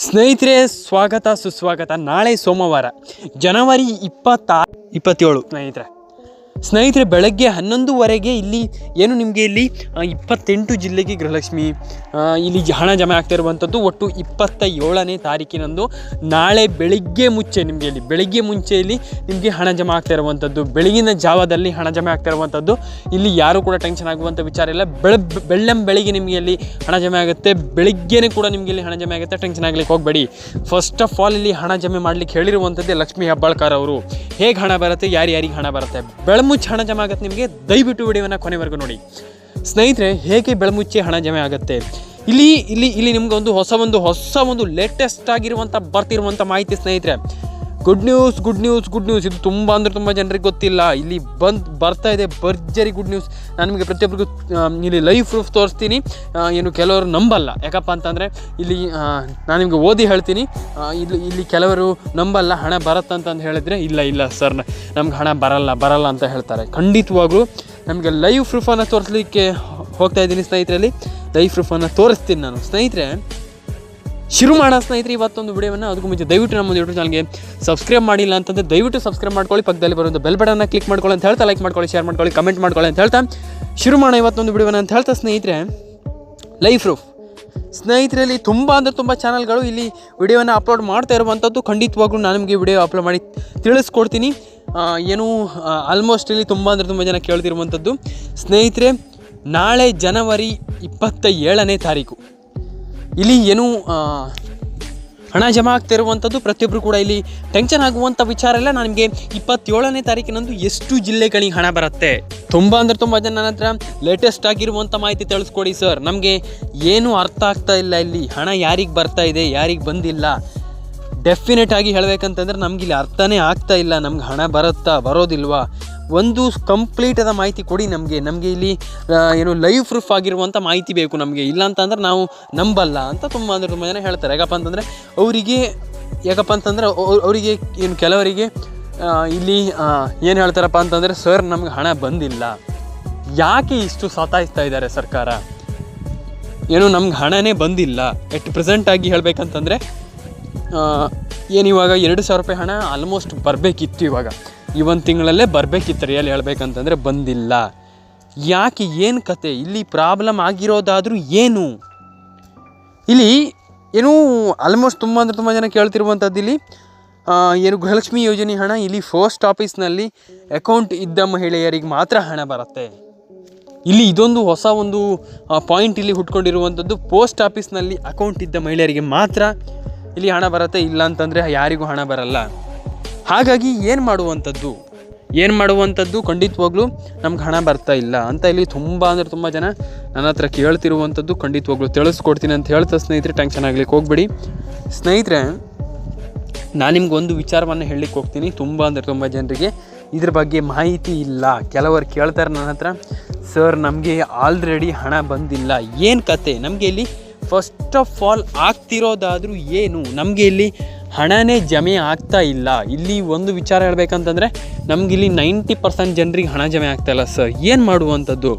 ಸ್ನೇಹಿತರೆ ಸ್ವಾಗತ ಸುಸ್ವಾಗತ. ನಾಳೆ ಸೋಮವಾರ ಜನವರಿ ಇಪ್ಪತ್ತಾರು ಇಪ್ಪತ್ತೇಳು. ಸ್ನೇಹಿತರೆ. ಸ್ನೇಹಿತರೆ, ಬೆಳಗ್ಗೆ ಹನ್ನೊಂದುವರೆಗೆ ಇಲ್ಲಿ ಏನು ನಿಮಗೆ ಇಲ್ಲಿ ಇಪ್ಪತ್ತೆಂಟು ಜಿಲ್ಲೆಗೆ ಗೃಹಲಕ್ಷ್ಮಿ ಇಲ್ಲಿ ಹಣ ಜಮೆ ಆಗ್ತಾ ಇರುವಂಥದ್ದು ಒಟ್ಟು ಇಪ್ಪತ್ತ ಏಳನೇ ತಾರೀಕಿನಂದು. ನಾಳೆ ಬೆಳಿಗ್ಗೆ ಮುಂಚೆ ನಿಮಗೆ ಇಲ್ಲಿ, ಬೆಳಿಗ್ಗೆ ಮುಂಚೆ ಇಲ್ಲಿ ನಿಮಗೆ ಹಣ ಜಮೆ ಆಗ್ತಾ ಇರುವಂಥದ್ದು. ಬೆಳಗಿನ ಜಾವದಲ್ಲಿ ಹಣ ಜಮೆ ಆಗ್ತಾ ಇರುವಂಥದ್ದು. ಇಲ್ಲಿ ಯಾರು ಕೂಡ ಟೆನ್ಷನ್ ಆಗುವಂಥ ವಿಚಾರ ಇಲ್ಲ. ಬೆಳ, ಬೆಳ್ಳಂ ಬೆಳಿಗ್ಗೆ ನಿಮಗೆ ಇಲ್ಲಿ ಹಣ ಜಮೆ ಆಗುತ್ತೆ. ಬೆಳಿಗ್ಗೆನೇ ಕೂಡ ನಿಮಗೆ ಇಲ್ಲಿ ಹಣ ಜಮೆ ಆಗುತ್ತೆ. ಟೆನ್ಷನ್ ಆಗಲಿಕ್ಕೆ ಹೋಗಬೇಡಿ. ಫಸ್ಟ್ ಆಫ್ ಆಲ್ ಇಲ್ಲಿ ಹಣ ಜಮೆ ಮಾಡಲಿಕ್ಕೆ ಹೇಳಿರುವಂಥದ್ದೇ ಲಕ್ಷ್ಮೀ ಹೆಬ್ಬಾಳ್ಕರ್ ಅವರು. ಹೇಗೆ ಹಣ ಬರುತ್ತೆ ಯಾರು ಯಾರಿಗೆ ಹಣ ಬರುತ್ತೆ? ಬೆಳಮುಚ್ಚಿ ಹಣ ಜಮೆ ಆಗುತ್ತೆ ನಿಮಗೆ? ದಯವಿಟ್ಟು ವಿಡಿಯೋನ ಕೊನೆವರೆಗೂ ನೋಡಿ. ಸ್ನೇಹಿತರೆ, ಹೇಗೆ ಬೆಳಮುಚ್ಚಿ ಹಣ ಜಮೆ ಆಗುತ್ತೆ? ಇಲ್ಲಿ ಇಲ್ಲಿ ಇಲ್ಲಿ ನಿಮ್ಗೆ ಒಂದು ಹೊಸ ಒಂದು ಹೊಸ ಒಂದು ಲೇಟೆಸ್ಟ್ ಆಗಿರುವಂಥ ಬರ್ತಿರುವಂಥ ಮಾಹಿತಿ ಸ್ನೇಹಿತರೆ. Good news good news good news ಇದು ತುಂಬ ಅಂದರೆ ತುಂಬ ಜನರಿಗೆ ಗೊತ್ತಿಲ್ಲ. ಇಲ್ಲಿ ಬಂದು ಬರ್ತಾ ಇದೆ ಭರ್ಜರಿ ಗುಡ್ ನ್ಯೂಸ್ ನಾನು ನಿಮಗೆ ಪ್ರತಿಯೊಬ್ಬರಿಗೂ ಇಲ್ಲಿ ಲೈವ್ ಪ್ರೂಫ್ ತೋರಿಸ್ತೀನಿ. ಏನು ಕೆಲವರು ನಂಬಲ್ಲ. ಯಾಕಪ್ಪ ಅಂತಂದರೆ ಇಲ್ಲಿ ನಾನು ನಿಮಗೆ ಓದಿ ಹೇಳ್ತೀನಿ. ಇಲ್ಲಿ ಇಲ್ಲಿ ಕೆಲವರು ನಂಬಲ್ಲ, ಹಣ ಬರುತ್ತಂತಂದು ಹೇಳಿದರೆ ಇಲ್ಲ ಇಲ್ಲ ಸರ್ ನಮ್ಗೆ ಹಣ ಬರಲ್ಲ ಬರಲ್ಲ ಅಂತ ಹೇಳ್ತಾರೆ. ಖಂಡಿತವಾಗ್ಲೂ ನಮಗೆ ಲೈವ್ ಪ್ರೂಫನ್ನು ತೋರಿಸ್ಲಿಕ್ಕೆ ಹೋಗ್ತಾ ಇದ್ದೀನಿ ಸ್ನೇಹಿತರಲ್ಲಿ. ಲೈವ್ ಪ್ರೂಫನ್ನು ತೋರಿಸ್ತೀನಿ ನಾನು. ಸ್ನೇಹಿತರೆ ಶುರು ಮಾಡೋ ಸ್ನೇಹಿತರೆ, ಇವತ್ತೊಂದು ವಿಡಿಯೋವನ್ನು ಅದಕ್ಕೂ ಮುಂಚೆ ದಯವಿಟ್ಟು ನಮ್ಮ ಯೂಟ್ಯೂಬ್ ಚಾನಲ್ಗೆ ಸಬ್ಸ್ಕ್ರೈಬ್ ಮಾಡಿಲ್ಲ ಅಂತಂದರೆ ದಯವಿಟ್ಟು ಸಬ್ಸ್ಕ್ರೈಬ್ ಮಾಡ್ಕೊಳ್ಳಿ, ಪಕ್ಕದಲ್ಲಿ ಬರುವಂಥ ಬೆಲ್ ಬಟನ್ನ ಕ್ಲಿಕ್ ಮಾಡ್ಕೊಳ್ಳಿ ಅಂತ ಹೇಳ್ತಾ ಲೈಕ್ ಮಾಡ್ಕೊಳ್ಳಿ ಶೇರ್ ಮಾಡ್ಕೊಳ್ಳಿ ಕಮೆಂಟ್ ಮಾಡ್ಕೊಳ್ಳಿ ಅಂತ ಹೇಳ್ತಾ. ಶುರು ಮಾಡೋ ಇವತ್ತೊಂದು ವಿಡಿಯೋವನ್ನು ಅಂತ ಹೇಳ್ತಾ ಸ್ನೇಹಿತರೆ ಲೈಫ್ ಸ್ನೇಹಿತರಲ್ಲಿ ತುಂಬ ಅಂದರೆ ತುಂಬ ಚಾನಲ್ಗಳು ಇಲ್ಲಿ ವಿಡಿಯೋವನ್ನು ಅಪ್ಲೋಡ್ ಮಾಡ್ತಾ ಇರುವಂಥದ್ದು ಖಂಡಿತವಾಗ್ಲೂ ನಾನು ನಿಮಗೆ ವಿಡಿಯೋ ಅಪ್ಲೋಡ್ ಮಾಡಿ ತಿಳಿಸ್ಕೊಡ್ತೀನಿ. ಏನು ಆಲ್ಮೋಸ್ಟ್ ಇಲ್ಲಿ ತುಂಬ ಅಂದರೆ ತುಂಬ ಜನ ಕೇಳ್ತಿರುವಂಥದ್ದು. ಸ್ನೇಹಿತರೆ, ನಾಳೆ ಜನವರಿ ಇಪ್ಪತ್ತ ಏಳನೇ ತಾರೀಕು. ಇಲ್ಲಿ ಏನು ಹಣ ಜಮಾ ಆಗ್ತಿರುವಂಥದ್ದು ಪ್ರತಿಯೊಬ್ಬರು ಕೂಡ ಇಲ್ಲಿ ಟೆನ್ಷನ್ ಆಗುವಂಥ ವಿಚಾರ ಎಲ್ಲ ನಾನು ನಿಮಗೆ ಇಪ್ಪತ್ತೇಳನೇ ತಾರೀಕಿನಂದು ಎಷ್ಟು ಜಿಲ್ಲೆಗಳಿಗೆ ಹಣ ಬರುತ್ತೆ? ತುಂಬ ಅಂದರೆ ತುಂಬ ಜನ ನನ್ನ ಹತ್ರ ಲೇಟೆಸ್ಟ್ ಆಗಿರುವಂಥ ಮಾಹಿತಿ ತಿಳಿಸ್ಕೊಡಿ ಸರ್. ನಮಗೆ ಏನು ಅರ್ಥ ಆಗ್ತಾ ಇಲ್ಲ ಇಲ್ಲಿ. ಹಣ ಯಾರಿಗೆ ಬರ್ತಾ ಇದೆ, ಯಾರಿಗೆ ಬಂದಿಲ್ಲ? ಡೆಫಿನೆಟ್ ಆಗಿ ಹೇಳಬೇಕಂತಂದ್ರೆ ನಮ್ಗೆ ಇಲ್ಲಿ ಅರ್ಥನೇ ಆಗ್ತಾ ಇಲ್ಲ, ನಮ್ಗೆ ಹಣ ಬರುತ್ತಾ ಬರೋದಿಲ್ವಾ? ಒಂದು ಕಂಪ್ಲೀಟ್ ಆದ ಮಾಹಿತಿ ಕೊಡಿ ನಮಗೆ. ನಮಗೆ ಇಲ್ಲಿ ಏನು ಲೈವ್ ಪ್ರೂಫ್ ಆಗಿರುವಂಥ ಮಾಹಿತಿ ಬೇಕು ನಮಗೆ. ಇಲ್ಲ ಅಂತಂದ್ರೆ ನಾವು ನಂಬಲ್ಲ ಅಂತ ತುಂಬ ಅಂದರೆ ತುಂಬ ಜನ ಹೇಳ್ತಾರೆ. ಯಾಕಪ್ಪ ಅಂತಂದರೆ ಅವರಿಗೆ, ಯಾಕಪ್ಪ ಅಂತಂದ್ರೆ ಅವರಿಗೆ ಏನು ಕೆಲವರಿಗೆ ಇಲ್ಲಿ ಏನು ಹೇಳ್ತಾರಪ್ಪ ಅಂತಂದರೆ, ಸರ್, ನಮ್ಗೆ ಹಣ ಬಂದಿಲ್ಲ. ಯಾಕೆ ಇಷ್ಟು ಸತಾಯಿಸ್ತಾ ಇದ್ದಾರೆ ಸರ್ಕಾರ? ಏನು ನಮ್ಗೆ ಹಣನೇ ಬಂದಿಲ್ಲ. ಎಟ್ ಪ್ರೆಸೆಂಟ್ ಆಗಿ ಹೇಳಬೇಕಂತಂದರೆ ಏನು ಇವಾಗ ಎರಡು ಸಾವಿರ ರೂಪಾಯಿ ಹಣ ಆಲ್ಮೋಸ್ಟ್ ಬರಬೇಕಿತ್ತು ಇವಾಗ. ಈ ಒಂದು ತಿಂಗಳಲ್ಲೇ ಬರಬೇಕಿತ್ತು ರಿಯಲ್ ಹೇಳ್ಬೇಕಂತಂದರೆ ಬಂದಿಲ್ಲ. ಯಾಕೆ ಏನು ಕತೆ? ಇಲ್ಲಿ ಪ್ರಾಬ್ಲಮ್ ಆಗಿರೋದಾದರೂ ಏನು? ಇಲ್ಲಿ ಏನು ಆಲ್ಮೋಸ್ಟ್ ತುಂಬ ಅಂದರೆ ತುಂಬ ಜನ ಕೇಳ್ತಿರುವಂಥದ್ದು ಇಲ್ಲಿ ಏನು ಗೃಹಲಕ್ಷ್ಮಿ ಯೋಜನೆ ಹಣ ಇಲ್ಲಿ ಪೋಸ್ಟ್ ಆಫೀಸ್ನಲ್ಲಿ ಅಕೌಂಟ್ ಇದ್ದ ಮಹಿಳೆಯರಿಗೆ ಮಾತ್ರ ಹಣ ಬರುತ್ತೆ. ಇಲ್ಲಿ ಇದೊಂದು ಹೊಸ ಒಂದು ಪಾಯಿಂಟ್ ಇಲ್ಲಿ ಹುಟ್ಕೊಂಡಿರುವಂಥದ್ದು ಪೋಸ್ಟ್ ಆಫೀಸ್ನಲ್ಲಿ ಅಕೌಂಟ್ ಇದ್ದ ಮಹಿಳೆಯರಿಗೆ ಮಾತ್ರ ಇಲ್ಲಿ ಹಣ ಬರುತ್ತೆ, ಇಲ್ಲ ಅಂತಂದರೆ ಯಾರಿಗೂ ಹಣ ಬರಲ್ಲ. ಹಾಗಾಗಿ ಏನು ಮಾಡುವಂಥದ್ದು? ಏನು ಮಾಡುವಂಥದ್ದು? ಖಂಡಿತವಾಗ್ಲೂ ನಮ್ಗೆ ಹಣ ಬರ್ತಾ ಇಲ್ಲ ಅಂತ ಇಲ್ಲಿ ತುಂಬ ಅಂದರೆ ತುಂಬ ಜನ ನನ್ನ ಹತ್ರ ಕೇಳ್ತಿರುವಂಥದ್ದು ಖಂಡಿತವಾಗ್ಲೂ ತಿಳಿಸ್ಕೊಡ್ತೀನಿ ಅಂತ ಹೇಳ್ತಾ ಸ್ನೇಹಿತರೆ ಟೆನ್ಷನ್ ಆಗ್ಲಿಕ್ಕೆ ಹೋಗ್ಬೇಡಿ. ಸ್ನೇಹಿತರೆ, ನಾನು ನಿಮ್ಗೆ ಒಂದು ವಿಚಾರವನ್ನು ಹೇಳಲಿಕ್ಕೆ ಹೋಗ್ತೀನಿ. ತುಂಬ ಅಂದರೆ ತುಂಬ ಜನರಿಗೆ ಇದ್ರ ಬಗ್ಗೆ ಮಾಹಿತಿ ಇಲ್ಲ. ಕೆಲವರು ಕೇಳ್ತಾರೆ ನನ್ನ ಹತ್ರ ಸರ್ ನಮಗೆ ಆಲ್ರೆಡಿ ಹಣ ಬಂದಿಲ್ಲ. ಏನು ಕತೆ? ನಮಗೆ ಇಲ್ಲಿ ಫಸ್ಟ್ ಆಫ್ ಆಲ್ ಆಗ್ತಿರೋದಾದರೂ ಏನು? ನಮಗೆ ಇಲ್ಲಿ ಹಣನೇ ಜಮೆ ಆಗ್ತಾ ಇಲ್ಲ. ಇಲ್ಲಿ ಒಂದು ವಿಚಾರ ಹೇಳ್ಬೇಕಂತಂದರೆ, ನಮ್ಗೆ ಇಲ್ಲಿ ನೈಂಟಿ ಪರ್ಸೆಂಟ್ ಜನರಿಗೆ ಹಣ ಜಮೆ ಆಗ್ತಾ ಇಲ್ಲ ಸರ್. ಏನು ಮಾಡುವಂಥದ್ದು?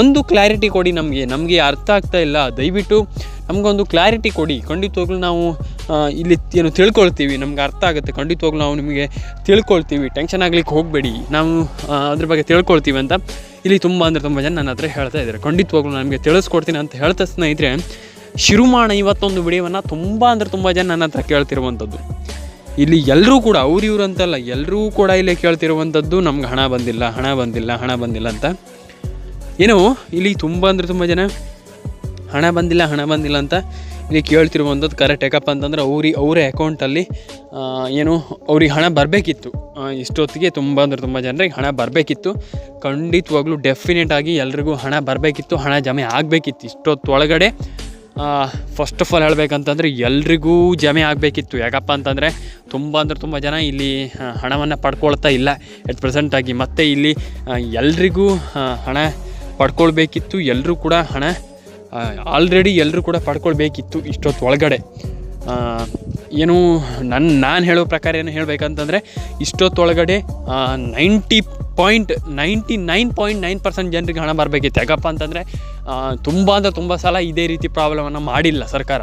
ಒಂದು ಕ್ಲಾರಿಟಿ ಕೊಡಿ ನಮಗೆ. ನಮಗೆ ಅರ್ಥ ಆಗ್ತಾ ಇಲ್ಲ. ದಯವಿಟ್ಟು ನಮಗೊಂದು ಕ್ಲಾರಿಟಿ ಕೊಡಿ. ಖಂಡಿತವಾಗ್ಲೂ ನಾವು ಇಲ್ಲಿ ಏನು ತಿಳ್ಕೊಳ್ತೀವಿ. ನಮ್ಗೆ ಅರ್ಥ ಆಗುತ್ತೆ. ಖಂಡಿತವಾಗ್ಲೂ ನಾವು ನಿಮಗೆ ತಿಳ್ಕೊಳ್ತೀವಿ. ಟೆನ್ಷನ್ ಆಗ್ಲಿಕ್ಕೆ ಹೋಗಬೇಡಿ. ನಾವು ಅದ್ರ ಬಗ್ಗೆ ತಿಳ್ಕೊಳ್ತೀವಿ ಅಂತ. ಇಲ್ಲಿ ತುಂಬ ಅಂದರೆ ತುಂಬ ಜನ ನನ್ನ ಹತ್ರ ಹೇಳ್ತಾ ಇದ್ದಾರೆ. ಖಂಡಿತವಾಗ್ಲೂ ನಮಗೆ ತಿಳಿಸ್ಕೊಡ್ತೀನಿ ಅಂತ ಹೇಳ್ತಾ ಸ್ನೇಹಿತರೆ ಶಿರುಮಾಣ ಇವತ್ತೊಂದು ವಿಡಿಯೋವನ್ನು ತುಂಬ ಅಂದರೆ ತುಂಬ ಜನ ನನ್ನ ಹತ್ರ ಕೇಳ್ತಿರುವಂಥದ್ದು. ಇಲ್ಲಿ ಎಲ್ಲರೂ ಕೂಡ ಅವ್ರು ಇವ್ರು ಅಂತಲ್ಲ ಎಲ್ಲರೂ ಕೂಡ ಇಲ್ಲಿ ಕೇಳ್ತಿರುವಂಥದ್ದು ನಮ್ಗೆ ಹಣ ಬಂದಿಲ್ಲ ಹಣ ಬಂದಿಲ್ಲ ಹಣ ಬಂದಿಲ್ಲ ಅಂತ. ಏನೋ, ಇಲ್ಲಿ ತುಂಬ ಅಂದರೆ ತುಂಬ ಜನ ಹಣ ಬಂದಿಲ್ಲ ಹಣ ಬಂದಿಲ್ಲ ಅಂತ ಇಲ್ಲಿ ಕೇಳ್ತಿರುವಂಥದ್ದು ಕರೆಕ್ಟ್ ಯಾಕಪ್ಪ ಅಂತಂದ್ರೆ ಅವ್ರಿಗೆ ಅವರ ಅಕೌಂಟಲ್ಲಿ ಏನು, ಅವ್ರಿಗೆ ಹಣ ಬರಬೇಕಿತ್ತು. ಇಷ್ಟೊತ್ತಿಗೆ ತುಂಬ ಅಂದರೆ ತುಂಬ ಜನರಿಗೆ ಹಣ ಬರಬೇಕಿತ್ತು. ಖಂಡಿತವಾಗ್ಲೂ ಡೆಫಿನೆಟ್ ಆಗಿ ಎಲ್ರಿಗೂ ಹಣ ಬರಬೇಕಿತ್ತು, ಹಣ ಜಮೆ ಆಗಬೇಕಿತ್ತು. ಇಷ್ಟೊತ್ತೊಳಗಡೆ ಫಸ್ಟ್ ಆಫ್ ಆಲ್ ಹೇಳಬೇಕಂತಂದರೆ ಎಲ್ರಿಗೂ ಜಮೆ ಆಗಬೇಕಿತ್ತು. ಯಾಕಪ್ಪ ಅಂತಂದರೆ ತುಂಬ ಅಂದರೆ ತುಂಬ ಜನ ಇಲ್ಲಿ ಹಣವನ್ನು ಪಡ್ಕೊಳ್ತಾ ಇಲ್ಲ. ಎಟ್ ಪ್ರೆಸೆಂಟಾಗಿ ಮತ್ತು ಇಲ್ಲಿ ಎಲ್ರಿಗೂ ಹಣ ಪಡ್ಕೊಳ್ಬೇಕಿತ್ತು. ಎಲ್ಲರೂ ಕೂಡ ಹಣ ಆಲ್ರೆಡಿ ಎಲ್ಲರೂ ಕೂಡ ಪಡ್ಕೊಳ್ಬೇಕಿತ್ತು ಇಷ್ಟೊತ್ತು ಒಳಗಡೆ. ಏನು ನನ್ನ ನಾನು ಹೇಳೋ ಪ್ರಕಾರ ಏನು ಹೇಳಬೇಕಂತಂದರೆ ಇಷ್ಟೊತ್ತೊಳಗಡೆ ninety point ninety nine point nine percent ಜನರಿಗೆ ಹಣ ಬರಬೇಕಿತ್ತು. ಯಾಕಪ್ಪ ಅಂತಂದರೆ ತುಂಬ ಅಂದರೆ ತುಂಬ ಸಲ ಇದೇ ರೀತಿ ಪ್ರಾಬ್ಲಮನ್ನು ಮಾಡಿಲ್ಲ ಸರ್ಕಾರ.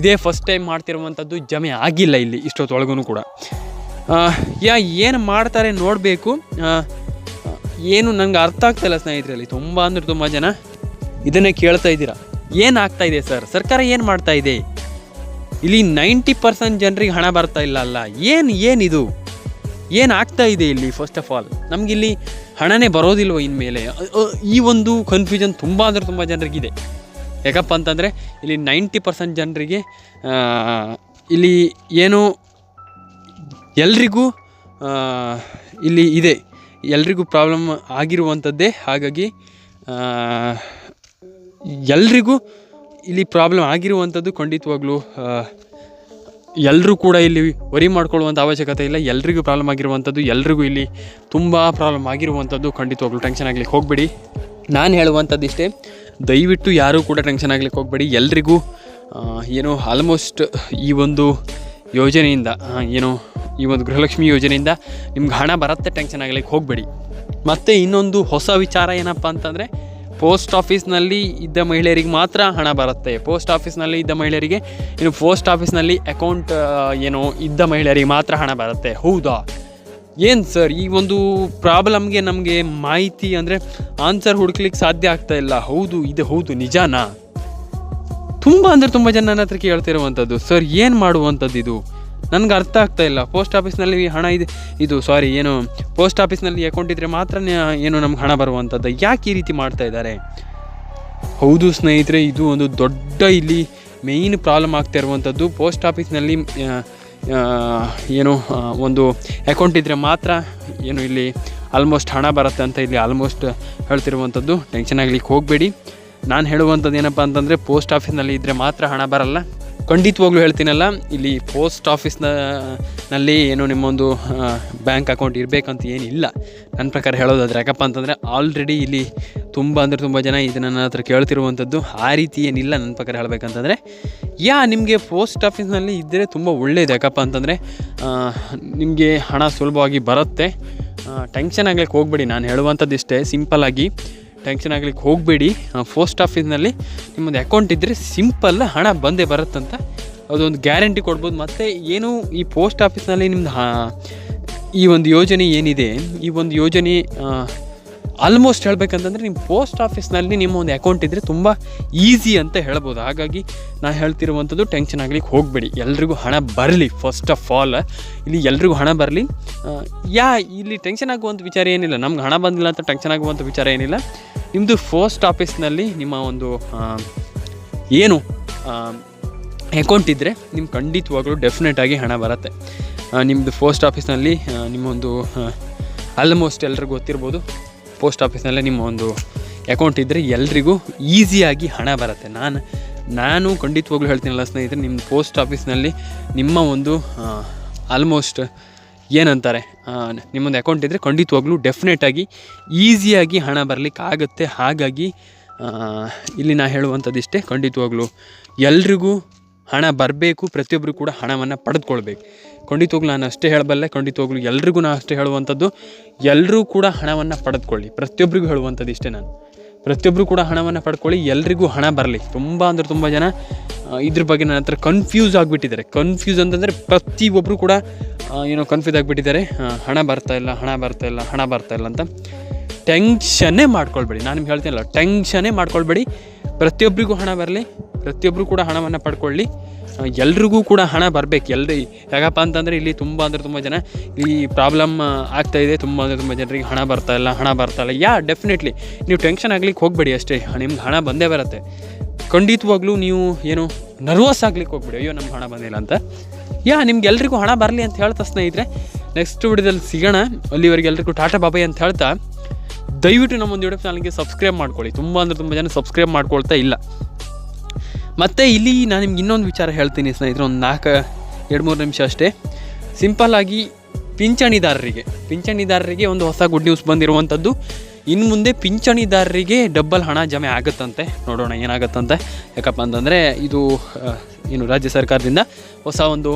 ಇದೇ ಫಸ್ಟ್ ಟೈಮ್ ಮಾಡ್ತಿರುವಂಥದ್ದು ಜಮೆ ಆಗಿಲ್ಲ ಇಲ್ಲಿ ಇಷ್ಟೊತ್ತೊಳಗೂ ಕೂಡ. ಯಾ, ಏನು ಮಾಡ್ತಾರೆ ನೋಡಬೇಕು. ಏನು ನನಗೆ ಅರ್ಥ ಆಗ್ತಾಯಿಲ್ಲ ಸ್ನೇಹಿತರಲ್ಲಿ, ತುಂಬ ಅಂದರೆ ತುಂಬ ಜನ ಇದನ್ನೇ ಕೇಳ್ತಾ ಇದ್ದೀರಾ. ಏನು ಆಗ್ತಾ ಇದೆ ಸರ್? ಸರ್ಕಾರ ಏನು ಮಾಡ್ತಾ ಇದೆ? ಇಲ್ಲಿ ನೈಂಟಿ ಪರ್ಸೆಂಟ್ ಜನರಿಗೆ ಹಣ ಬರ್ತಾ ಇಲ್ಲ ಅಲ್ಲ. ಏನು, ಏನಿದು? ಏನು ಆಗ್ತಾ ಇದೆ ಇಲ್ಲಿ ಫಸ್ಟ್ ಆಫ್ ಆಲ್ ನಮಗಿಲ್ಲಿ ಹಣನೇ ಬರೋದಿಲ್ವ ಇನ್ಮೇಲೆ. ಈ ಒಂದು ಕನ್ಫ್ಯೂಷನ್ ತುಂಬ ಅಂದರೆ ತುಂಬ ಜನರಿಗಿದೆ. ಯಾಕಪ್ಪ ಅಂತಂದರೆ, ಇಲ್ಲಿ ನೈಂಟಿ ಪರ್ಸೆಂಟ್ ಜನರಿಗೆ ಇಲ್ಲಿ ಏನು ಎಲ್ರಿಗೂ ಇಲ್ಲಿ ಇದೆ. ಎಲ್ರಿಗೂ ಪ್ರಾಬ್ಲಮ್ ಆಗಿರುವಂಥದ್ದೇ. ಹಾಗಾಗಿ ಎಲ್ರಿಗೂ ಇಲ್ಲಿ ಪ್ರಾಬ್ಲಮ್ ಆಗಿರುವಂಥದ್ದು ಖಂಡಿತವಾಗ್ಲೂ ಎಲ್ಲರೂ ಕೂಡ ಇಲ್ಲಿ ವರಿ ಮಾಡ್ಕೊಳ್ಳುವಂಥ ಅವಶ್ಯಕತೆ ಇಲ್ಲ. ಎಲ್ರಿಗೂ ಪ್ರಾಬ್ಲಮ್ ಆಗಿರುವಂಥದ್ದು, ಎಲ್ರಿಗೂ ಇಲ್ಲಿ ತುಂಬ ಪ್ರಾಬ್ಲಮ್ ಆಗಿರುವಂಥದ್ದು ಖಂಡಿತವಾಗ್ಲೂ ಟೆನ್ಷನ್ ಆಗ್ಲಿಕ್ಕೆ ಹೋಗಬೇಡಿ. ನಾನು ಹೇಳುವಂಥದ್ದು ಇಷ್ಟೇ, ದಯವಿಟ್ಟು ಯಾರೂ ಕೂಡ ಟೆನ್ಷನ್ ಆಗ್ಲಿಕ್ಕೆ ಹೋಗಬೇಡಿ. ಎಲ್ರಿಗೂ ಏನೋ ಆಲ್ಮೋಸ್ಟ್ ಈ ಒಂದು ಯೋಜನೆಯಿಂದ ಏನು ಈ ಒಂದು ಗೃಹಲಕ್ಷ್ಮಿ ಯೋಜನೆಯಿಂದ ನಿಮ್ಗೆ ಹಣ ಬರುತ್ತೆ ಟೆನ್ಷನ್ ಆಗ್ಲಿಕ್ಕೆ ಹೋಗಬೇಡಿ. ಮತ್ತು ಇನ್ನೊಂದು ಹೊಸ ವಿಚಾರ ಏನಪ್ಪ ಅಂತಂದರೆ ಪೋಸ್ಟ್ ಆಫೀಸ್ನಲ್ಲಿ ಇದ್ದ ಮಹಿಳೆಯರಿಗೆ ಮಾತ್ರ ಹಣ ಬರುತ್ತೆ. ಪೋಸ್ಟ್ ಆಫೀಸ್ನಲ್ಲಿ ಇದ್ದ ಮಹಿಳೆಯರಿಗೆ, ಇನ್ನು ಪೋಸ್ಟ್ ಆಫೀಸ್ನಲ್ಲಿ ಅಕೌಂಟ್ ಏನು ಇದ್ದ ಮಹಿಳೆಯರಿಗೆ ಮಾತ್ರ ಹಣ ಬರುತ್ತೆ. ಹೌದಾ? ಏನು ಸರ್, ಈ ಒಂದು ಪ್ರಾಬ್ಲಮ್ಗೆ ನಮಗೆ ಮಾಹಿತಿ ಅಂದರೆ ಆನ್ಸರ್ ಹುಡುಕ್ಲಿಕ್ಕೆ ಸಾಧ್ಯ ಆಗ್ತಾ ಇಲ್ಲ. ಹೌದು, ಇದು ಹೌದು, ನಿಜಾನಾ? ತುಂಬ ಅಂದರೆ ತುಂಬ ಜನ ನನ್ನ ಹತ್ರ ಕೇಳ್ತಿರುವಂಥದ್ದು ಸರ್, ಏನು ಮಾಡುವಂಥದ್ದು ಇದು? ನನಗೆ ಅರ್ಥ ಆಗ್ತಾ ಇಲ್ಲ. ಪೋಸ್ಟ್ ಆಫೀಸ್ನಲ್ಲಿ ಹಣ ಇದೆ. ಇದು ಸಾರಿ, ಏನು ಪೋಸ್ಟ್ ಆಫೀಸ್ನಲ್ಲಿ ಅಕೌಂಟ್ ಇದ್ದರೆ ಮಾತ್ರ ಏನು ನಮ್ಗೆ ಹಣ ಬರುವಂಥದ್ದು. ಯಾಕೆ ಈ ರೀತಿ ಮಾಡ್ತಾ ಇದ್ದಾರೆ? ಹೌದು ಸ್ನೇಹಿತರೆ, ಇದು ಒಂದು ದೊಡ್ಡ ಇಲ್ಲಿ ಮೇಯ್ನ್ ಪ್ರಾಬ್ಲಮ್ ಆಗ್ತಾ ಇರುವಂಥದ್ದು. ಪೋಸ್ಟ್ ಆಫೀಸ್ನಲ್ಲಿ ಏನು ಒಂದು ಅಕೌಂಟ್ ಇದ್ದರೆ ಮಾತ್ರ ಏನು ಇಲ್ಲಿ ಆಲ್ಮೋಸ್ಟ್ ಹಣ ಬರುತ್ತೆ ಅಂತ ಇಲ್ಲಿ ಆಲ್ಮೋಸ್ಟ್ ಹೇಳ್ತಿರುವಂಥದ್ದು. ಟೆನ್ಷನ್ ಆಗಲಿಕ್ಕೆ ಹೋಗಬೇಡಿ. ನಾನು ಹೇಳುವಂಥದ್ದು ಏನಪ್ಪ ಅಂತಂದರೆ, ಪೋಸ್ಟ್ ಆಫೀಸ್ನಲ್ಲಿ ಇದ್ದರೆ ಮಾತ್ರ ಹಣ ಬರಲ್ಲ. ಖಂಡಿತವಾಗ್ಲೂ ಹೇಳ್ತೀನಲ್ಲ, ಇಲ್ಲಿ ಪೋಸ್ಟ್ ಆಫೀಸ್ನ ನಲ್ಲಿ ಏನು ನಿಮ್ಮೊಂದು ಬ್ಯಾಂಕ್ ಅಕೌಂಟ್ ಇರಬೇಕಂತ ಏನಿಲ್ಲ. ನನ್ನ ಪ್ರಕಾರ ಹೇಳೋದಾದ್ರೆ, ಯಾಕಪ್ಪ ಅಂತಂದರೆ ಆಲ್ರೆಡಿ ಇಲ್ಲಿ ತುಂಬ ಅಂದರೆ ತುಂಬ ಜನ ಇದು ನನ್ನ ಹತ್ರ ಕೇಳ್ತಿರುವಂಥದ್ದು, ಆ ರೀತಿ ಏನಿಲ್ಲ ನನ್ನ ಪ್ರಕಾರ ಹೇಳಬೇಕಂತಂದರೆ. ಯಾ, ನಿಮಗೆ ಪೋಸ್ಟ್ ಆಫೀಸ್ನಲ್ಲಿ ಇದ್ದರೆ ತುಂಬ ಒಳ್ಳೆಯದು ಯಾಕಪ್ಪ ಅಂತಂದರೆ ನಿಮಗೆ ಹಣ ಸುಲಭವಾಗಿ ಬರುತ್ತೆ. ಟೆನ್ಷನ್ ಆಗಲಿಕ್ಕೆ ಹೋಗ್ಬೇಡಿ, ನಾನು ಹೇಳುವಂಥದ್ದು ಇಷ್ಟೇ ಸಿಂಪಲ್ಲಾಗಿ ಟೆನ್ಷನ್ ಆಗ್ಲಿಕ್ಕೆ ಹೋಗಬೇಡಿ. ಪೋಸ್ಟ್ ಆಫೀಸ್ನಲ್ಲಿ ನಿಮ್ಮದು ಅಕೌಂಟ್ ಇದ್ದರೆ ಸಿಂಪಲ್ ಹಣ ಬಂದೇ ಬರುತ್ತಂತ ಅದೊಂದು ಗ್ಯಾರಂಟಿ ಕೊಡ್ಬೋದು. ಮತ್ತು ಏನು ಈ ಪೋಸ್ಟ್ ಆಫೀಸ್ನಲ್ಲಿ ನಿಮ್ಮದು ಈ ಒಂದು ಯೋಜನೆ ಏನಿದೆ? ಈ ಒಂದು ಯೋಜನೆ ಆಲ್ಮೋಸ್ಟ್ ಹೇಳ್ಬೇಕಂತಂದರೆ ನಿಮ್ಮ ಪೋಸ್ಟ್ ಆಫೀಸ್ನಲ್ಲಿ ನಿಮ್ಮ ಒಂದು ಅಕೌಂಟ್ ಇದ್ದರೆ ತುಂಬ ಈಸಿ ಅಂತ ಹೇಳ್ಬೋದು. ಹಾಗಾಗಿ ನಾನು ಹೇಳ್ತಿರುವಂಥದ್ದು ಟೆನ್ಷನ್ ಆಗಲಿಕ್ಕೆ ಹೋಗಬೇಡಿ. ಎಲ್ರಿಗೂ ಹಣ ಬರಲಿ ಫಸ್ಟ್ ಆಫ್ ಆಲ್ ಇಲ್ಲಿ ಎಲ್ರಿಗೂ ಹಣ ಬರಲಿ. ಯಾ, ಇಲ್ಲಿ ಟೆನ್ಷನ್ ಆಗುವಂಥ ವಿಚಾರ ಏನಿಲ್ಲ. ನಮ್ಗೆ ಹಣ ಬಂದಿಲ್ಲ ಅಂತ ಟೆನ್ಷನ್ ಆಗುವಂಥ ವಿಚಾರ ಏನಿಲ್ಲ. ನಿಮ್ಮದು ಪೋಸ್ಟ್ ಆಫೀಸ್ನಲ್ಲಿ ನಿಮ್ಮ ಒಂದು ಏನು ಅಕೌಂಟ್ ಇದ್ದರೆ ನಿಮ್ಮ ಖಂಡಿತವಾಗ್ಲೂ ಡೆಫಿನೆಟಾಗಿ ಹಣ ಬರುತ್ತೆ. ನಿಮ್ಮದು ಪೋಸ್ಟ್ ಆಫೀಸ್ನಲ್ಲಿ ನಿಮ್ಮೊಂದು ಆಲ್ಮೋಸ್ಟ್ ಎಲ್ರಿಗೂ ಗೊತ್ತಿರ್ಬೋದು. ಪೋಸ್ಟ್ ಆಫೀಸ್ನಲ್ಲೇ ನಿಮ್ಮ ಒಂದು ಅಕೌಂಟ್ ಇದ್ದರೆ ಎಲ್ರಿಗೂ ಈಸಿಯಾಗಿ ಹಣ ಬರುತ್ತೆ. ನಾನು ನಾನು ಖಂಡಿತವಾಗ್ಲೂ ಹೇಳ್ತೀನಲ್ಲ ಸ್ನೇಹಿತರೆ ನಿಮ್ಮ ಪೋಸ್ಟ್ ಆಫೀಸ್ನಲ್ಲಿ ನಿಮ್ಮ ಒಂದು ಆಲ್ಮೋಸ್ಟ್ ಏನಂತಾರೆ ನಿಮ್ಮೊಂದು ಅಕೌಂಟ್ ಇದ್ದರೆ ಖಂಡಿತವಾಗ್ಲೂ ಡೆಫಿನೆಟಾಗಿ ಈಸಿಯಾಗಿ ಹಣ ಬರಲಿಕ್ಕೆ ಆಗುತ್ತೆ ಹಾಗಾಗಿ ಇಲ್ಲಿ ನಾ ಹೇಳುವಂಥದ್ದು ಇಷ್ಟೇ ಖಂಡಿತವಾಗ್ಲೂ ಎಲ್ರಿಗೂ ಹಣ ಬರಬೇಕು ಪ್ರತಿಯೊಬ್ಬರು ಕೂಡ ಹಣವನ್ನು ಪಡೆದುಕೊಳ್ಬೇಕು. ಖಂಡಿತವಾಗ್ಲೂ ನಾನು ಅಷ್ಟೇ ಹೇಳಬಲ್ಲೆ ಖಂಡಿತವಾಗ್ಲೂ ಎಲ್ರಿಗೂ ನಾನು ಅಷ್ಟೇ ಹೇಳುವಂಥದ್ದು. ಎಲ್ಲರೂ ಕೂಡ ಹಣವನ್ನು ಪಡೆದುಕೊಳ್ಳಿ. ಪ್ರತಿಯೊಬ್ಬರಿಗೂ ಹೇಳುವಂಥದ್ದು ಇಷ್ಟೇ ನಾನು. ಪ್ರತಿಯೊಬ್ಬರು ಕೂಡ ಹಣವನ್ನು ಪಡ್ಕೊಳ್ಳಿ ಎಲ್ರಿಗೂ ಹಣ ಬರಲಿ. ತುಂಬ ಅಂದರೆ ತುಂಬ ಜನ ಇದ್ರ ಬಗ್ಗೆ ನನ್ನ ಹತ್ರ ಕನ್ಫ್ಯೂಸ್ ಆಗಿಬಿಟ್ಟಿದ್ದಾರೆ. ಕನ್ಫ್ಯೂಸ್ ಅಂತಂದರೆ ಪ್ರತಿಯೊಬ್ಬರು ಕೂಡ ಏನೋ ಕನ್ಫ್ಯೂಸ್ ಆಗಿಬಿಟ್ಟಿದ್ದಾರೆ. ಹಣ ಬರ್ತಾ ಇಲ್ಲ, ಹಣ ಬರ್ತಾ ಇಲ್ಲ, ಹಣ ಬರ್ತಾ ಇಲ್ಲ ಅಂತ. ಟೆನ್ಷನ್ನೇ ಮಾಡ್ಕೊಳ್ಬೇಡಿ. ನಾನು ನಿಮ್ಗೆ ಹೇಳ್ತೀನಲ್ಲ ಟೆನ್ಷನ್ನೇ ಮಾಡ್ಕೊಳ್ಬೇಡಿ. ಪ್ರತಿಯೊಬ್ಬರಿಗೂ ಹಣ ಬರಲಿ ಪ್ರತಿಯೊಬ್ಬರು ಕೂಡ ಹಣವನ್ನು ಪಡ್ಕೊಳ್ಳಿ. ಎಲ್ರಿಗೂ ಕೂಡ ಹಣ ಬರಬೇಕು. ಎಲ್ರಿ ಯಾಕಪ್ಪ ಅಂತಂದರೆ ಇಲ್ಲಿ ತುಂಬ ಅಂದರೆ ತುಂಬ ಜನ ಈ ಪ್ರಾಬ್ಲಮ್ ಆಗ್ತಾ ಇದೆ. ತುಂಬ ಅಂದರೆ ತುಂಬ ಜನರಿಗೆ ಹಣ ಬರ್ತಾ ಇಲ್ಲ, ಹಣ ಬರ್ತಾ ಇಲ್ಲ. ಯಾ ಡೆಫಿನೆಟ್ಲಿ ನೀವು ಟೆನ್ಷನ್ ಆಗ್ಲಿಕ್ಕೆ ಹೋಗಬೇಡಿ ಅಷ್ಟೇ. ನಿಮ್ಗೆ ಹಣ ಬಂದೇ ಬರುತ್ತೆ. ಖಂಡಿತವಾಗ್ಲೂ ನೀವು ಏನು ನರ್ವಸ್ ಆಗ್ಲಿಕ್ಕೆ ಹೋಗ್ಬೇಡಿ. ಅಯ್ಯೋ, ನಮ್ಗೆ ಹಣ ಬಂದಿಲ್ಲ ಅಂತ. ಯಾ, ನಿಮ್ಗೆ ಎಲ್ರಿಗೂ ಹಣ ಬರಲಿ ಅಂತ ಹೇಳ್ತಾ ಸ್ನೇಹಿತರೆ ನೆಕ್ಸ್ಟ್ ವಿಡಿಯೋದಲ್ಲಿ ಸಿಗೋಣ. ಅಲ್ಲಿವರೆಗೆ ಎಲ್ರಿಗೂ ಟಾಟಾ ಬಾಬಾಯ್ ಅಂತ ಹೇಳ್ತಾ, ದಯವಿಟ್ಟು ನಮ್ಮೊಂದು ಯೂಟ್ಯೂಬ್ ಚಾನಲ್ಗೆ ಸಬ್ಸ್ಕ್ರೈಬ್ ಮಾಡ್ಕೊಳ್ಳಿ. ತುಂಬ ಅಂದರೆ ತುಂಬ ಜನ ಸಬ್ಸ್ಕ್ರೈಬ್ ಮಾಡ್ಕೊಳ್ತಾ ಇಲ್ಲ. ಮತ್ತು ಇಲ್ಲಿ ನಾನು ನಿಮ್ಗೆ ಇನ್ನೊಂದು ವಿಚಾರ ಹೇಳ್ತೀನಿ ಸ್ನೇಹಿತರೆ, ಒಂದು ನಾಲ್ಕು, ಎರಡು ಮೂರು ನಿಮಿಷ ಅಷ್ಟೇ. ಸಿಂಪಲ್ಲಾಗಿ ಪಿಂಚಣಿದಾರರಿಗೆ ಪಿಂಚಣಿದಾರರಿಗೆ ಒಂದು ಹೊಸ ಗುಡ್ ನ್ಯೂಸ್ ಬಂದಿರುವಂಥದ್ದು. ಇನ್ನು ಮುಂದೆ ಪಿಂಚಣಿದಾರರಿಗೆ ಡಬ್ಬಲ್ ಹಣ ಜಮೆ ಆಗುತ್ತಂತೆ. ನೋಡೋಣ ಏನಾಗುತ್ತಂತೆ. ಯಾಕಪ್ಪ ಅಂತಂದರೆ ಇದು ಏನು ರಾಜ್ಯ ಸರ್ಕಾರದಿಂದ ಹೊಸ ಒಂದು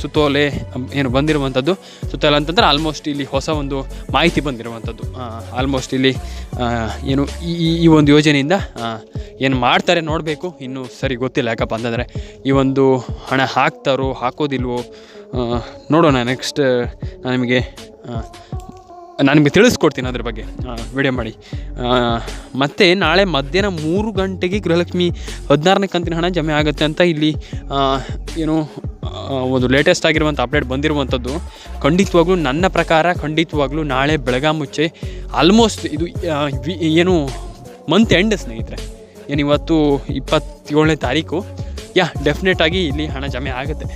ಸುತ್ತೋಲೆ ಏನು ಬಂದಿರುವಂಥದ್ದು ಸುತ್ತೋಲೆ ಅಂತಂದ್ರೆ ಆಲ್ಮೋಸ್ಟ್ ಇಲ್ಲಿ ಹೊಸ ಒಂದು ಮಾಹಿತಿ ಬಂದಿರುವಂಥದ್ದು ಆಲ್ಮೋಸ್ಟ್ ಇಲ್ಲಿ ಏನು ಈ, ಈ- ಒಂದು ಯೋಜನೆಯಿಂದ ಏನು ಮಾಡ್ತಾರೆ ನೋಡಬೇಕು. ಇನ್ನೂ ಸರಿ ಗೊತ್ತಿಲ್ಲ ಯಾಕಪ್ಪ ಅಂತಂದರೆ ಈ ಒಂದು ಹಣ ಹಾಕ್ತಾರೋ, ಹಾಕೋದಿಲ್ವೋ ನೋಡೋಣ ನೆಕ್ಸ್ಟ್ ನಾನು ನಿಮಗೆ ನಾನು ನಿಮಗೆ ತಿಳಿಸ್ಕೊಡ್ತೀನಿ ಅದ್ರ ಬಗ್ಗೆ. ವಿಡಿಯೋ ಮಾಡಿ. ಮತ್ತು ನಾಳೆ ಮಧ್ಯಾಹ್ನ ಮೂರು ಗಂಟೆಗೆ ಗೃಹಲಕ್ಷ್ಮಿ ಹದಿನಾರನೇ ಕಂತಿನ ಹಣ ಜಮೆ ಆಗುತ್ತೆ ಅಂತ ಇಲ್ಲಿ ಏನು ಒಂದು ಲೇಟೆಸ್ಟ್ ಆಗಿರುವಂಥ ಅಪ್ಡೇಟ್ ಬಂದಿರುವಂಥದ್ದು ಖಂಡಿತವಾಗ್ಲೂ ನನ್ನ ಪ್ರಕಾರ, ಖಂಡಿತವಾಗ್ಲೂ ನಾಳೆ ಬೆಳಗಾಮುಚ್ಚೆ ಆಲ್ಮೋಸ್ಟ್ ಇದು ಏನು ಮಂತ್ ಎಂಡ್ ಸ್ನೇಹಿತರೆ. ಏನು ಇವತ್ತು ಇಪ್ಪತ್ತೇಳನೇ ತಾರೀಕು. ಯಾ ಡೆಫಿನೆಟ್ ಆಗಿ ಇಲ್ಲಿ ಹಣ ಜಮೆ ಆಗುತ್ತೆ.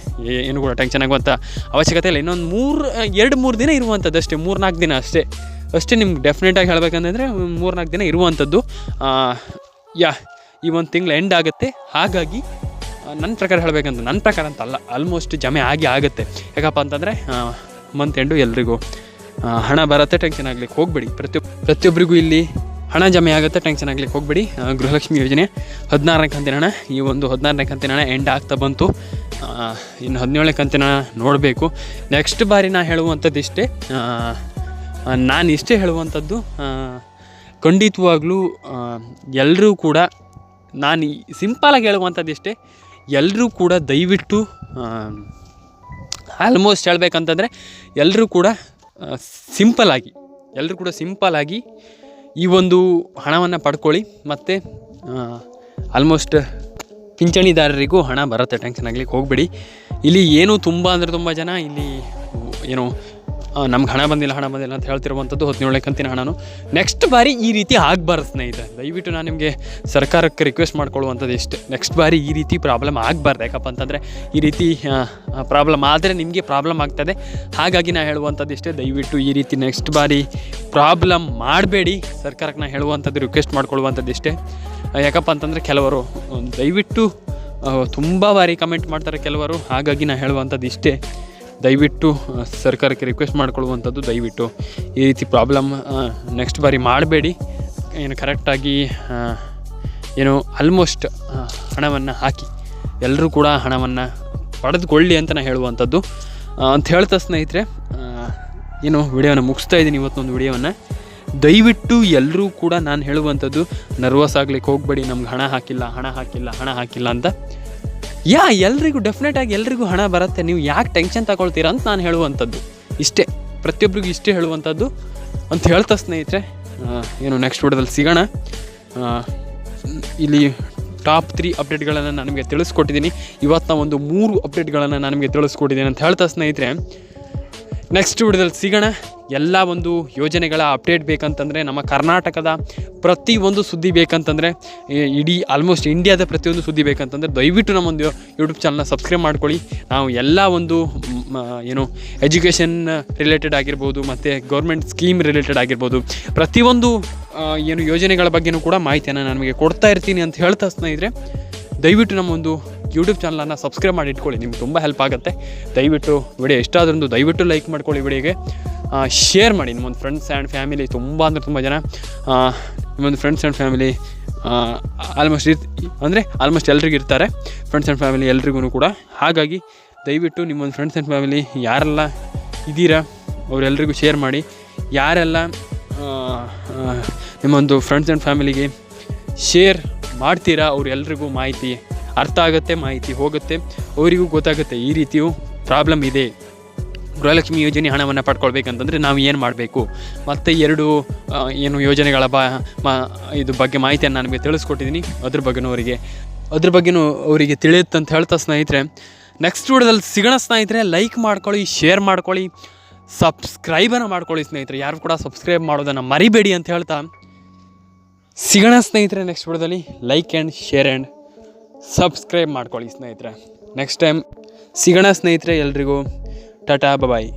ಏನು ಕೂಡ ಟೆನ್ಷನ್ ಆಗುವಂಥ ಅವಶ್ಯಕತೆ ಇಲ್ಲ. ಇನ್ನೊಂದು ಮೂರು, ಎರಡು, ಮೂರು ದಿನ ಇರುವಂಥದ್ದು ಅಷ್ಟೇ. ಮೂರು ನಾಲ್ಕು ದಿನ ಅಷ್ಟೇ. ಅಷ್ಟೇ ನಿಮ್ಗೆ ಡೆಫಿನೆಟಾಗಿ ಹೇಳಬೇಕಂತಂದರೆ ಮೂರು ನಾಲ್ಕು ದಿನ ಇರುವಂಥದ್ದು ಯಾ, ಈ ಒಂದು ತಿಂಗಳು ಎಂಡ್ ಆಗುತ್ತೆ. ಹಾಗಾಗಿ ನನ್ನ ಪ್ರಕಾರ ಹೇಳಬೇಕಂತ ನನ್ನ ಪ್ರಕಾರ ಅಂತ ಅಲ್ಲ ಆಲ್ಮೋಸ್ಟ್ ಜಮೆ ಆಗಿ ಆಗುತ್ತೆ. ಯಾಕಪ್ಪ ಅಂತಂದರೆ ಮಂತ್ ಎಂಡು ಎಲ್ರಿಗೂ ಹಣ ಬರುತ್ತೆ ಟೆನ್ಷನ್ ಆಗ್ಲಿಕ್ಕೆ ಹೋಗಬೇಡಿ. ಪ್ರತಿಯೊ ಪ್ರತಿಯೊಬ್ಬರಿಗೂ ಇಲ್ಲಿ ಹಣ ಜಮೆ ಆಗುತ್ತೆ ಟೆನ್ಷನ್ ಆಗ್ಲಿಕ್ಕೆ ಹೋಗಬೇಡಿ. ಗೃಹಲಕ್ಷ್ಮಿ ಯೋಜನೆ ಹದಿನಾರನೇ ಕಂತಿನ ಹಣ ಈ ಒಂದು ಹದಿನಾರನೇ ಕಂತಿನ ಹಣ ಎಂಡ್ ಆಗ್ತಾ ಬಂತು. ಇನ್ನು ಹದಿನೇಳನೇ ಕಂತಿನ ನೋಡಬೇಕು. ನೆಕ್ಸ್ಟ್ ಬಾರಿ ನಾ ಹೇಳುವಂಥದ್ದು ಇಷ್ಟೇ. ನಾನು ಇಷ್ಟೇ ಹೇಳುವಂಥದ್ದು ಖಂಡಿತವಾಗ್ಲೂ ಎಲ್ಲರೂ ಕೂಡ ನಾನು ಸಿಂಪಲಾಗಿ ಹೇಳುವಂಥದ್ದು ಇಷ್ಟೇ. ಎಲ್ಲರೂ ಕೂಡ ದಯವಿಟ್ಟು ಆಲ್ಮೋಸ್ಟ್ ಹೇಳಬೇಕಂತಂದರೆ ಎಲ್ಲರೂ ಕೂಡ ಸಿಂಪಲಾಗಿ ಎಲ್ಲರೂ ಕೂಡ ಸಿಂಪಲಾಗಿ ಈ ಒಂದು ಹಣವನ್ನು ಪಡ್ಕೊಳ್ಳಿ ಮತ್ತು ಆಲ್ಮೋಸ್ಟ್ ಪಿಂಚಣಿದಾರರಿಗೂ ಹಣ ಬರುತ್ತೆ. ಟೆನ್ಷನ್ ಆಗ್ಲಿಕ್ಕೆ ಹೋಗಬೇಡಿ. ಇಲ್ಲಿ ಏನು ತುಂಬ ಅಂದರೆ ತುಂಬ ಜನ, ಇಲ್ಲಿ, ಏನು ನಮ್ಗೆ ಹಣ ಬಂದಿಲ್ಲ ಹಣ ಬಂದಿಲ್ಲ ಅಂತ ಹೇಳ್ತಿರುವಂಥದ್ದು ಹದಿನೇಳನೇ ಕಂತಿನ ಹಣನು. ನೆಕ್ಸ್ಟ್ ಬಾರಿ ಈ ರೀತಿ ಆಗಬಾರ್ದು ಸ್ನೇಹಿತರೆ. ದಯವಿಟ್ಟು ನಾನು ನಿಮಗೆ ಸರ್ಕಾರಕ್ಕೆ ರಿಕ್ವೆಸ್ಟ್ ಮಾಡ್ಕೊಳ್ಳುವಂಥದ್ದು ಇಷ್ಟೇ. ನೆಕ್ಸ್ಟ್ ಬಾರಿ ಈ ರೀತಿ ಪ್ರಾಬ್ಲಮ್ ಆಗಬಾರ್ದು. ಯಾಕಪ್ಪ ಅಂತಂದರೆ ಈ ರೀತಿ ಪ್ರಾಬ್ಲಮ್ ಆದರೆ ನಿಮಗೆ ಪ್ರಾಬ್ಲಮ್ ಆಗ್ತದೆ. ಹಾಗಾಗಿ ನಾನು ಹೇಳುವಂಥದ್ದು ಇಷ್ಟೇ. ದಯವಿಟ್ಟು ಈ ರೀತಿ ನೆಕ್ಸ್ಟ್ ಬಾರಿ ಪ್ರಾಬ್ಲಮ್ ಮಾಡಬೇಡಿ. ಸರ್ಕಾರಕ್ಕೆ ನಾನು ಹೇಳುವಂಥದ್ದು ರಿಕ್ವೆಸ್ಟ್ ಮಾಡ್ಕೊಳ್ಳುವಂಥದ್ದು ಇಷ್ಟೇ. ಯಾಕಪ್ಪ ಅಂತಂದರೆ ಕೆಲವರು ದಯವಿಟ್ಟು ತುಂಬ ಬಾರಿ ಕಮೆಂಟ್ ಮಾಡ್ತಾರೆ ಕೆಲವರು. ಹಾಗಾಗಿ ನಾನು ಹೇಳುವಂಥದ್ದು ಇಷ್ಟೇ. ದಯವಿಟ್ಟು ಸರ್ಕಾರಕ್ಕೆ ರಿಕ್ವೆಸ್ಟ್ ಮಾಡ್ಕೊಳ್ಳುವಂಥದ್ದು ದಯವಿಟ್ಟು. ಈ ರೀತಿ ಪ್ರಾಬ್ಲಮ್ ನೆಕ್ಸ್ಟ್ ಬಾರಿ ಮಾಡಬೇಡಿ. ಏನು ಕರೆಕ್ಟಾಗಿ ಏನು ಆಲ್ಮೋಸ್ಟ್ ಹಣವನ್ನು ಹಾಕಿ. ಎಲ್ಲರೂ ಕೂಡ ಹಣವನ್ನು ಪಡೆದುಕೊಳ್ಳಿ ಅಂತ ನಾನು ಹೇಳುವಂಥದ್ದು. ಅಂತ ಹೇಳ್ತಾ ಸ್ನೇಹಿತರೆ ಏನು ವಿಡಿಯೋನ ಮುಗಿಸ್ತಾ ಇದ್ದೀನಿ ಇವತ್ತೊಂದು ವಿಡಿಯೋವನ್ನು ದಯವಿಟ್ಟು ಎಲ್ಲರೂ ಕೂಡ ನಾನು ಹೇಳುವಂಥದ್ದು, ನರ್ವಸ್ ಆಗ್ಲಿಕ್ಕೆ ಹೋಗಬೇಡಿ, ನಮ್ಗೆ ಹಣ ಹಾಕಿಲ್ಲ ಹಣ ಹಾಕಿಲ್ಲ ಹಣ ಹಾಕಿಲ್ಲ ಅಂತ. ಯಾ, ಎಲ್ರಿಗೂ ಡೆಫಿನೆಟ್ ಆಗಿ ಎಲ್ರಿಗೂ ಹಣ ಬರುತ್ತೆ. ನೀವು ಯಾಕೆ ಟೆನ್ಷನ್ ತಗೊಳ್ತೀರಾ ಅಂತ ನಾನು ಹೇಳುವಂಥದ್ದು. ಇಷ್ಟೇ. ಪ್ರತಿಯೊಬ್ಬರಿಗೂ ಇಷ್ಟೇ ಹೇಳುವಂಥದ್ದು. ಅಂತ ಹೇಳ್ತಾ ಸ್ನೇಹಿತರೆ ಏನು ನೆಕ್ಸ್ಟ್ ವಿಡಿಯೋದಲ್ಲಿ ಸಿಗೋಣ. ಇಲ್ಲಿ ಟಾಪ್ ತ್ರೀ ಅಪ್ಡೇಟ್ಗಳನ್ನು ನಾನು ನಿಮಗೆ ತಿಳಿಸ್ಕೊಟ್ಟಿದ್ದೀನಿ. ಇವತ್ತಿನ ಒಂದು ಮೂರು ಅಪ್ಡೇಟ್ಗಳನ್ನು ನಾನು ನಿಮಗೆ ತಿಳಿಸ್ಕೊಟ್ಟಿದ್ದೀನಿ ಅಂತ ಹೇಳ್ತಾ ಸ್ನೇಹಿತರೆ ನೆಕ್ಸ್ಟ್ ವಿಡಿಯೋದಲ್ಲಿ ಸಿಗೋಣ. ಎಲ್ಲ ಒಂದು ಯೋಜನೆಗಳ ಅಪ್ಡೇಟ್ ಬೇಕಂತಂದರೆ ನಮ್ಮ ಕರ್ನಾಟಕದ ಪ್ರತಿ ಒಂದು ಸುದ್ದಿ ಬೇಕಂತಂದರೆ ಇಡೀ ಆಲ್ಮೋಸ್ಟ್ ಇಂಡಿಯಾದ ಪ್ರತಿಯೊಂದು ಸುದ್ದಿ ಬೇಕಂತಂದರೆ ದಯವಿಟ್ಟು ನಮ್ಮೊಂದು ಯೂಟ್ಯೂಬ್ ಚಾನಲ್ನ ಸಬ್ಸ್ಕ್ರೈಬ್ ಮಾಡ್ಕೊಳ್ಳಿ. ನಾವು ಎಲ್ಲ ಒಂದು ಏನು ಎಜುಕೇಷನ್ ರಿಲೇಟೆಡ್ ಆಗಿರ್ಬೋದು, ಮತ್ತು ಗೌರ್ಮೆಂಟ್ ಸ್ಕೀಮ್ ರಿಲೇಟೆಡ್ ಆಗಿರ್ಬೋದು ಪ್ರತಿಯೊಂದು ಏನು ಯೋಜನೆಗಳ ಬಗ್ಗೆನೂ ಕೂಡ ಮಾಹಿತಿಯನ್ನು ನಾನು ನಿಮಗೆ ಕೊಡ್ತಾ ಇರ್ತೀನಿ ಅಂತ ಹೇಳ್ತಾ ಸ್ನೇಹಿತರೆ, ದಯವಿಟ್ಟು ನಮ್ಮೊಂದು ಯೂಟ್ಯೂಬ್ ಚಾನಲನ್ನು ಸಬ್ಸ್ಕ್ರೈಬ್ ಮಾಡಿ ಇಟ್ಕೊಳ್ಳಿ. ನಿಮ್ಗೆ ತುಂಬ ಹೆಲ್ಪ್ ಆಗುತ್ತೆ. ದಯವಿಟ್ಟು ವಿಡಿಯೋ ಎಷ್ಟಾದ್ರೂ ದಯವಿಟ್ಟು ಲೈಕ್ ಮಾಡ್ಕೊಳ್ಳಿ ವಿಡಿಯೋಗೆ. ಶೇರ್ ಮಾಡಿ ನಿಮ್ಮೊಂದು ಫ್ರೆಂಡ್ಸ್ ಆ್ಯಂಡ್ ಫ್ಯಾಮಿಲಿ ತುಂಬ ಅಂದರೆ ತುಂಬ ಜನ. ನಿಮ್ಮೊಂದು ಫ್ರೆಂಡ್ಸ್ ಆ್ಯಂಡ್ ಫ್ಯಾಮಿಲಿ ಆಲ್ಮೋಸ್ಟ್ ಅಂದರೆ ಆಲ್ಮೋಸ್ಟ್ ಎಲ್ರಿಗೂ ಇರ್ತಾರೆ. ಫ್ರೆಂಡ್ಸ್ ಆ್ಯಂಡ್ ಫ್ಯಾಮಿಲಿ ಎಲ್ರಿಗೂ ಕೂಡ. ಹಾಗಾಗಿ ದಯವಿಟ್ಟು ನಿಮ್ಮೊಂದು ಫ್ರೆಂಡ್ಸ್ ಆ್ಯಂಡ್ ಫ್ಯಾಮಿಲಿ ಯಾರೆಲ್ಲ ಇದ್ದೀರಾ ಅವರೆಲ್ಲರಿಗೂ ಶೇರ್ ಮಾಡಿ. ಯಾರೆಲ್ಲ ನಿಮ್ಮೊಂದು ಫ್ರೆಂಡ್ಸ್ ಆ್ಯಂಡ್ ಫ್ಯಾಮಿಲಿಗೆ ಶೇರ್ ಮಾಡ್ತೀರಾ ಅವರೆಲ್ಲರಿಗೂ ಮಾಹಿತಿ ಅರ್ಥ ಆಗುತ್ತೆ, ಮಾಹಿತಿ ಹೋಗುತ್ತೆ. ಅವರಿಗೂ ಗೊತ್ತಾಗುತ್ತೆ, ಈ ರೀತಿಯು ಪ್ರಾಬ್ಲಮ್ ಇದೆ. ಗೃಹಲಕ್ಷ್ಮಿ ಯೋಜನೆ ಹಣವನ್ನು ಪಡ್ಕೊಳ್ಬೇಕಂತಂದರೆ ನಾವು ಏನು ಮಾಡಬೇಕು? ಮತ್ತು ಎರಡು ಏನು ಯೋಜನೆಗಳ ಬಾ, ಮಾ, ಇದು ಬಗ್ಗೆ ಮಾಹಿತಿಯನ್ನು ನನಗೆ ತಿಳಿಸ್ಕೊಟ್ಟಿದ್ದೀನಿ ಅದ್ರ ಬಗ್ಗೆನೂ ಅವರಿಗೆ, ಅದ್ರ ಬಗ್ಗೆನೂ ಅವರಿಗೆ ತಿಳಿಯುತ್ತಂತ ಹೇಳ್ತಾ ಸ್ನೇಹಿತರೆ. ನೆಕ್ಸ್ಟ್ ವಿಡಿಯೋದಲ್ಲಿ ಸಿಗೋಣ ಸ್ನೇಹಿತರೆ. ಲೈಕ್ ಮಾಡ್ಕೊಳ್ಳಿ ಶೇರ್ ಮಾಡ್ಕೊಳ್ಳಿ ಸಬ್ಸ್ಕ್ರೈಬನ್ನು ಮಾಡ್ಕೊಳ್ಳಿ ಸ್ನೇಹಿತರೆ. ಯಾರು ಕೂಡ ಸಬ್ಸ್ಕ್ರೈಬ್ ಮಾಡೋದನ್ನು ಮರಿಬೇಡಿ ಅಂತ ಹೇಳ್ತಾ ಸಿಗೋಣ ಸ್ನೇಹಿತರೆ ನೆಕ್ಸ್ಟ್ ವಿಡಿಯೋದಲ್ಲಿ. Like and share and subscribe ಮಾಡ್ಕೊಳ್ಳಿ ಸ್ನೇಹಿತರೆ. ನೆಕ್ಸ್ಟ್ ಟೈಮ್ ಸಿಗೋಣ ಸ್ನೇಹಿತರೆ ಎಲ್ರಿಗೂ. ಟಾಟಾ ಬಾಯ್